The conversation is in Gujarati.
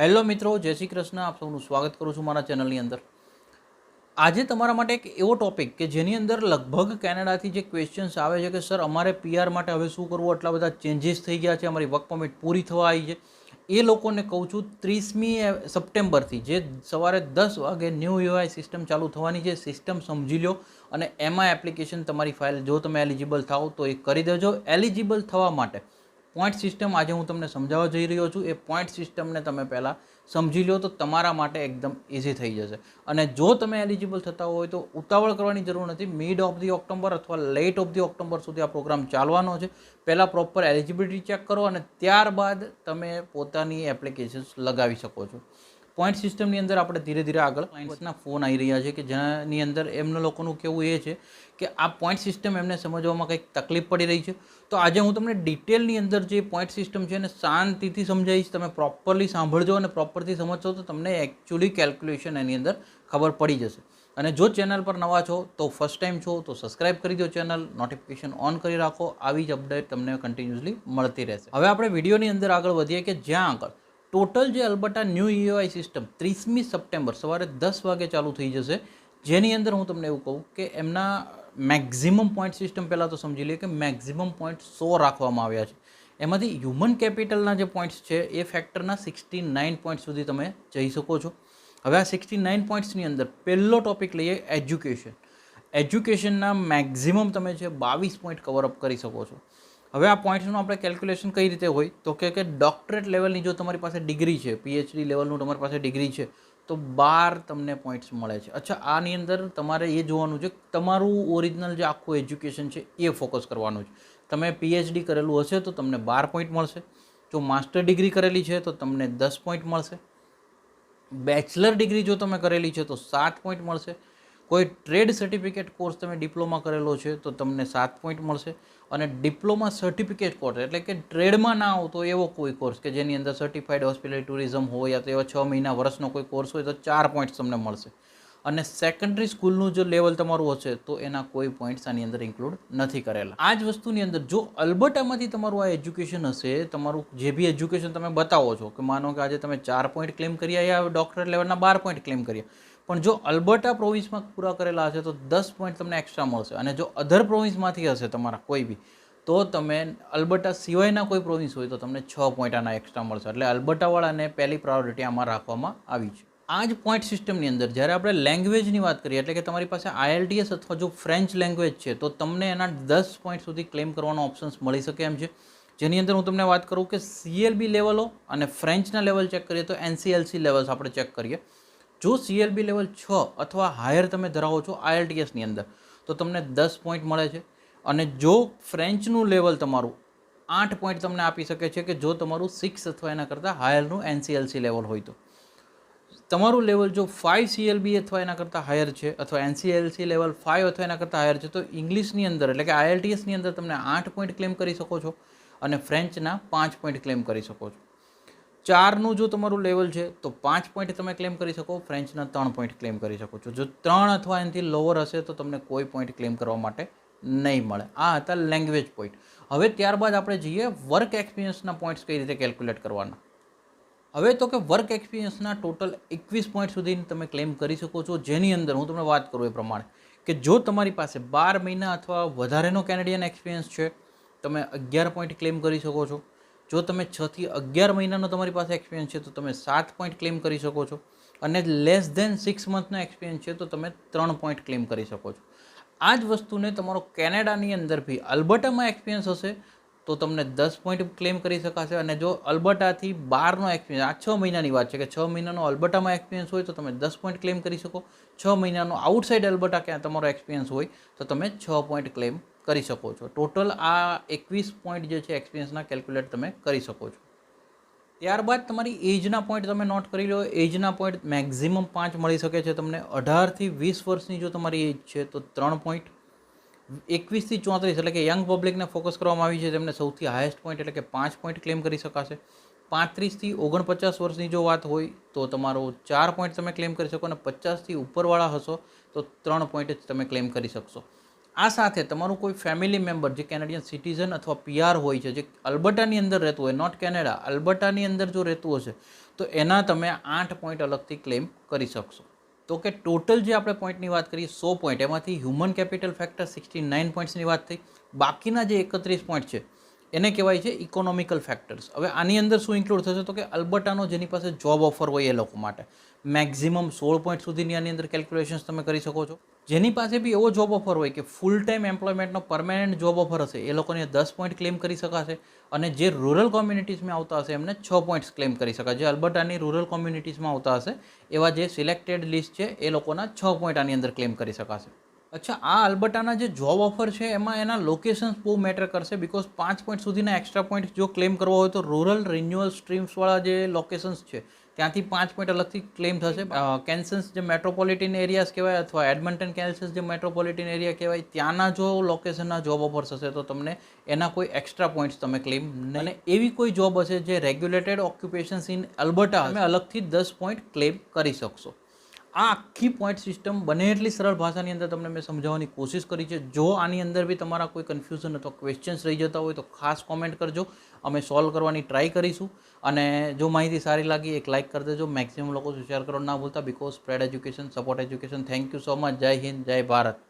હેલો મિત્રો, જય શ્રી કૃષ્ણ. આપ સૌનું સ્વાગત કરું છું મારા ચેનલની અંદર. આજે તમારા માટે એક એવો ટોપિક કે જેની અંદર લગભગ કેનેડાથી જે ક્વેશ્ચન્સ આવે છે કે, સર, અમારે પીઆર માટે હવે શું કરવું? આટલા બધા ચેન્જીસ થઈ ગયા છે. અમારી વર્ક પરમિટ પૂરી થવા આવી છે. એ લોકોને કહું છું, ત્રીસમી સપ્ટેમ્બરથી જે સવારે દસ વાગે ન્યૂ યુઆઈ સિસ્ટમ ચાલુ થવાની છે સિસ્ટમ સમજી લો અને એમાં એપ્લિકેશન તમારી ફાઇલ જો તમે એલિજિબલ થાઓ તો એ કરી દેજો. એલિજિબલ થવા માટે પોઈન્ટ સિસ્ટમ આજે હું તમને સમજાવવા જઈ રહ્યો છું. એ પોઈન્ટ સિસ્ટમને તમે પહેલાં સમજી લો તો તમારા માટે એકદમ ઇઝી થઈ જશે. અને જો તમે એલિજિબલ થતા હોય તો ઉતાવળ કરવાની જરૂર નથી. મિડ ઓફ ધી ઓક્ટોબર અથવા લેટ ઓફ ધી ઓક્ટોબર સુધી આ પ્રોગ્રામ ચાલવાનો છે. પહેલાં પ્રોપર એલિજિબિલિટી ચેક કરો અને ત્યારબાદ તમે પોતાની એપ્લિકેશન્સ લગાવી શકો છો. પોઈન્ટ સિસ્ટમની અંદર આપણે ધીરે ધીરે આગળ ક્લાયન્ટ્સના ફોન આવી રહ્યા છે કે જેની અંદર એમના લોકોનું કહેવું એ છે કે આ પોઈન્ટ સિસ્ટમ એમને સમજવામાં કંઈક તકલીફ પડી રહી છે. તો આજે હું તમને ડિટેલની અંદર જે પોઈન્ટ સિસ્ટમ છે એને શાંતિથી સમજાવીશ, તમે પ્રોપરલી સાંભળજો અને પ્રોપરથી સમજશો તો તમને એકચ્યુઅલી કેલ્ક્યુલેશન એની અંદર ખબર પડી જશે. અને જો ચેનલ પર નવા છો તો ફર્સ્ટ ટાઈમ છો તો સબસ્ક્રાઇબ કરી દો ચેનલ નોટિફિકેશન ઓન કરી રાખો, આવી જ અપડેટ તમને કન્ટિન્યુઅસલી મળતી રહેશે. હવે આપણે વિડીયોની અંદર આગળ વધીએ કે જ્યાં આગળ ટોટલ જે અલબત્તા ન્યૂ ઈઓઆઈ સિસ્ટમ ત્રીસમી સપ્ટેમ્બર સવારે દસ વાગે ચાલુ થઈ જશે. જેની અંદર હું તમને એવું કહું કે એમના મેક્ઝિમમ પોઈન્ટ સિસ્ટમ પહેલાં તો સમજી લઈએ કે મેક્ઝિમમ પોઈન્ટ સો રાખવામાં આવ્યા છે. એમાંથી હ્યુમન કેપિટલના જે પોઈન્ટ્સ છે, એ ફેક્ટરના સિક્સટી નાઇન પોઈન્ટ સુધી તમે જઈ શકો છો. હવે આ સિક્સટી નાઇન પોઈન્ટ્સની અંદર પહેલો ટોપિક લઈએ એજ્યુકેશન એજ્યુકેશનના મેક્ઝિમમ તમે છે બાવીસ પોઈન્ટ કવરઅપ કરી શકો છો. હવે આ પોઈન્ટ્સનું આપણે કેલ્ક્યુલેશન કઈ રીતે હોય? તો કે કે ડોક્ટરેટ લેવલની જો તમારી પાસે ડિગ્રી છે પીએચડી લેવલનું તમારી પાસે ડિગ્રી છે, તો બાર તમને પોઈન્ટ્સ મળે છે. અચ્છા, આની અંદર તમારે એ જોવાનું છે તમારું ઓરિજિનલ જે આખું એજ્યુકેશન છે એ ફોકસ કરવાનું છે. તમે પીએચડી કરેલું હશે તો તમને બાર પોઈન્ટ મળશે. જો માસ્ટર ડિગ્રી કરેલી છે તો તમને દસ પોઈન્ટ મળશે. બેચલર ડિગ્રી જો તમે કરેલી છે તો સાત પોઈન્ટ મળશે. કોઈ ટ્રેડ સર્ટિફિકેટ કોર્સ તમે ડિપ્લોમા કરેલો છે તો તમને સાત પોઈન્ટ મળશે અને ડિપ્લોમા સર્ટિફિકેટ કોર્સ એટલે કે ટ્રેડમાં ના આવતો એવો કોઈ કોર્સ કે જેની અંદર સર્ટિફાઈડ હોસ્પિટલ ટુરિઝમ હોય યા તો એવા છ મહિના વર્ષનો કોઈ કોર્સ હોય તો ચાર પોઈન્ટ્સ તમને મળશે. અને સેકન્ડરી સ્કૂલનું જો લેવલ તમારું હશે તો એના કોઈ પોઈન્ટ્સ આની અંદર ઇન્ક્લુડ નથી કરેલા. આ જ વસ્તુની અંદર જો અલબર્ટામાંથી તમારું આ એજ્યુકેશન હશે, તમારું જે બી એજ્યુકેશન તમે બતાવો છો કે માનો કે આજે તમે ચાર પોઈન્ટ ક્લેમ કર્યા યા ડૉક્ટર લેવલના બાર પોઈન્ટ ક્લેમ કર્યા પણ જો અલ્બર્ટા પ્રોવિન્સમાં પૂરા કરેલા હશે તો દસ પોઈન્ટ તમને એક્સ્ટ્રા મળશે. અને જો અધર પ્રોવિન્સમાંથી હશે તમારા કોઈ બી, તો તમે અલ્બર્ટા સિવાયના કોઈ પ્રોવિન્સ હોય તો તમને છ પોઈન્ટ આના એક્સ્ટ્રા મળશે. એટલે અલ્બર્ટાવાળાને પહેલી પ્રાયોરિટી આમાં રાખવામાં આવી છે. આ જ પોઈન્ટ સિસ્ટમની અંદર જ્યારે આપણે લેંગ્વેજની વાત કરીએ, એટલે કે તમારી પાસે આઈએલટીએસ અથવા જો ફ્રેન્ચ લેંગ્વેજ છે, તો તમને એના દસ પોઈન્ટ સુધી ક્લેમ કરવાનો ઓપ્શન્સ મળી શકે એમ છે. જેની અંદર હું તમને વાત કરું કે સીએલબી લેવલો અને ફ્રેન્ચના લેવલ ચેક કરીએ તો એનસીએલસી લેવલ્સ આપણે ચેક કરીએ. જો સીએલબી લેવલ છ અથવા હાયર તમે ધરાવો છો આઈએલટીએસની અંદર, તો તમને દસ પોઈન્ટ મળે છે. અને જો ફ્રેન્ચનું લેવલ તમારું આઠ પોઈન્ટ તમને આપી શકે છે કે જો તમારું સિક્સ અથવા એના કરતાં હાયરનું એનસીએલસી લેવલ હોય તો. તમારું લેવલ જો ફાઇવ સીએલબી અથવા એના કરતાં હાયર છે અથવા એનસીએલસી લેવલ ફાઇવ અથવા એના કરતાં હાયર છે, તો ઇંગ્લિશની અંદર એટલે કે આઈએલટીએસની અંદર તમને આઠ પોઈન્ટ ક્લેમ કરી શકો છો અને ફ્રેન્ચના પાંચ પોઈન્ટ ક્લેમ કરી શકો છો. ચારનું જો તમારું લેવલ છે, તો પાંચ પોઈન્ટ તમે ક્લેમ કરી શકો ફ્રેન્ચના ત્રણ પોઈન્ટ ક્લેમ કરી શકો છો. જો ત્રણ અથવા એનાથી લોઅર હશે, તો તમને કોઈ પોઈન્ટ ક્લેમ કરવા માટે નહીં મળે. આ હતા લેંગ્વેજ પોઈન્ટ હવે ત્યારબાદ આપણે જઈએ વર્ક એક્સપિરિયન્સના પોઈન્ટ્સ કઈ રીતે કેલ્ક્યુલેટ કરવાના. હવે તો કે વર્ક એક્સપિરિયન્સના ટોટલ એકવીસ પોઈન્ટ સુધી તમે ક્લેમ કરી શકો છો. જેની અંદર હું તમને વાત કરું એ પ્રમાણે કે જો તમારી પાસે બાર મહિના અથવા વધારેનો કેનેડિયન એક્સપિરિયન્સ છે, તમે અગિયાર પોઈન્ટ ક્લેમ કરી શકો છો. જો તમે છથી અગિયાર મહિનાનો તમારી પાસે એક્સપિરિયન્સ છે, તો તમે સાત પોઈન્ટ ક્લેમ કરી શકો છો. અને લેસ ધેન સિક્સ મંથનો એક્સપિરિયન્સ છે, તો તમે ત્રણ પોઈન્ટ ક્લેમ કરી શકો છો. આ જ વસ્તુને તમારો કેનેડાની અંદર બી અલ્બર્ટામાં એક્સપિરિયન્સ હશે, તો તમને દસ પોઈન્ટ ક્લેમ કરી શકાશે. અને જો અલ્બર્ટાથી બારનો એક્સપિરિયન્સ આ છ મહિનાની વાત છે કે છ મહિનાનો અલ્બર્ટામાં એક્સપિરિયન્સ હોય, તો તમે દસ પોઈન્ટ ક્લેમ કરી શકો. છ મહિનાનો આઉટસાઇડ અલ્બર્ટા ક્યાં તમારો એક્સપિરિયન્સ હોય, તો તમે છ પોઈન્ટ ક્લેમ કરી શકો છો. ટોટલ આ એકવીસ પોઈન્ટ જે છે એક્સપિરિયન્સના કેલ્ક્યુલેટ તમે કરી શકો છો. ત્યારબાદ તમારી એજના પોઈન્ટ તમે નોટ કરી લો. એજના પોઈન્ટ મેક્ઝિમમ પાંચ મળી શકે છે તમને. અઢારથી વીસ વર્ષની જો તમારી એજ છે, તો ત્રણ પોઈન્ટ એકવીસથી ચોત્રીસ એટલે કે યંગ પબ્લિકને ફોકસ કરવામાં આવી છે, તેમને સૌથી હાઈએસ્ટ પોઈન્ટ એટલે કે પાંચ પોઈન્ટ ક્લેમ કરી શકાશે. પાંત્રીસથી ઓગણપચાસ વર્ષની જો વાત હોય, તો તમારો ચાર પોઈન્ટ તમે ક્લેમ કરી શકો અને પચાસથી ઉપરવાળા હશો, તો ત્રણ પોઈન્ટ જ તમે ક્લેમ કરી શકશો. આ સાથે તમારું કોઈ ફેમિલી મેમ્બર જે કેનેડિયન સિટીઝન અથવા પીઆર હોય છે, જે અલ્બર્ટાની અંદર રહેતું હોય નોટ કેનેડા અલ્બર્ટાની અંદર જો રહેતું હશે, તો એના તમે આઠ પોઈન્ટ અલગથી ક્લેમ કરી શકશો. તો કે ટોટલ જે આપણે પોઈન્ટની વાત કરીએ, સો પોઈન્ટ એમાંથી human capital factor sixty nine પોઈન્ટ્સની વાત થઈ. બાકીના જે એકત્રીસ પોઈન્ટ છે, એને કહેવાય છે ઇકોનોમિકલ ફેક્ટર્સ હવે આની અંદર શું ઇન્ક્લુડ થશે? તો કે અલ્બર્ટાનો જેની પાસે જોબ ઓફર હોય એ લોકો માટે. મેક્ઝિમમ સોળ પોઈન્ટ સુધીની આની અંદર કેલ્ક્યુલેશન્સ તમે કરી શકો છો. જેની પાસે બી એવો જોબ ઓફર હોય કે ફૂલ ટાઈમ એમ્પ્લોયમેન્ટનો પરમેનન્ટ જોબ ઓફર હશે, એ લોકોને દસ પોઈન્ટ ક્લેમ કરી શકાશે અને જે રૂરલ કોમ્યુનિટીઝમાં આવતા હશે, એમને છ પોઈન્ટ્સ ક્લેમ કરી શકાશે. જે અલ્બર્ટાની રૂરલ કોમ્યુનિટીઝમાં આવતા હશે, એવા જે સિલેક્ટેડ લિસ્ટ છે, એ લોકોના છ પોઈન્ટ આની અંદર ક્લેમ કરી શકાશે. અચ્છા, આ અલબર્ટાના જે જોબ ઓફર છે, એમાં એના લોકેશન્સ બહુ મેટર કરશે બિકોઝ પાંચ પોઈન્ટ સુધીના એક્સ્ટ્રા પોઈન્ટ જો ક્લેમ કરવા હોય તો રૂરલ રિન્યુઅલ સ્ટ્રીમ્સવાળા જે લોકેશન્સ છે ત્યાંથી પાંચ પોઈન્ટ અલગથી ક્લેમ થશે. કેન્સન્સ જે મેટ્રોપોલિટન એરિયાઝ કહેવાય અથવા એડમન્ટન કેન્સન્સ જે મેટ્રોપોલિટન એરિયા કહેવાય, ત્યાંના જો લોકેશનના જોબ ઓફર્સ હશે તો તમને એના કોઈ એક્સ્ટ્રા પોઈન્ટ્સ તમે ક્લેમ અને એવી કોઈ જોબ હશે જે રેગ્યુલેટેડ ઓક્યુપેશન્સ ઇન અલ્બર્ટા તમે અલગથી દસ પોઈન્ટ ક્લેમ કરી શકશો. આ આખી પોઈન્ટ સિસ્ટમ બને એટલી સરળ ભાષાની અંદર તમને મેં સમજાવવાની કોશિશ કરી છે. જો આની અંદર બી તમારા કોઈ કન્ફ્યુઝન અથવા ક્વેશ્ચન્સ રહી જતા હોય તો ખાસ કોમેન્ટ કરજો. અમે સોલ્વ કરવાની ટ્રાય કરીશું. અને જો માહિતી સારી લાગી એક લાઇક કરી દેજો. મેક્સિમમ લોકો શેર કરવા ના ભૂલતા. Because spread education support education thank you so much જય હિન્દ, જય ભારત.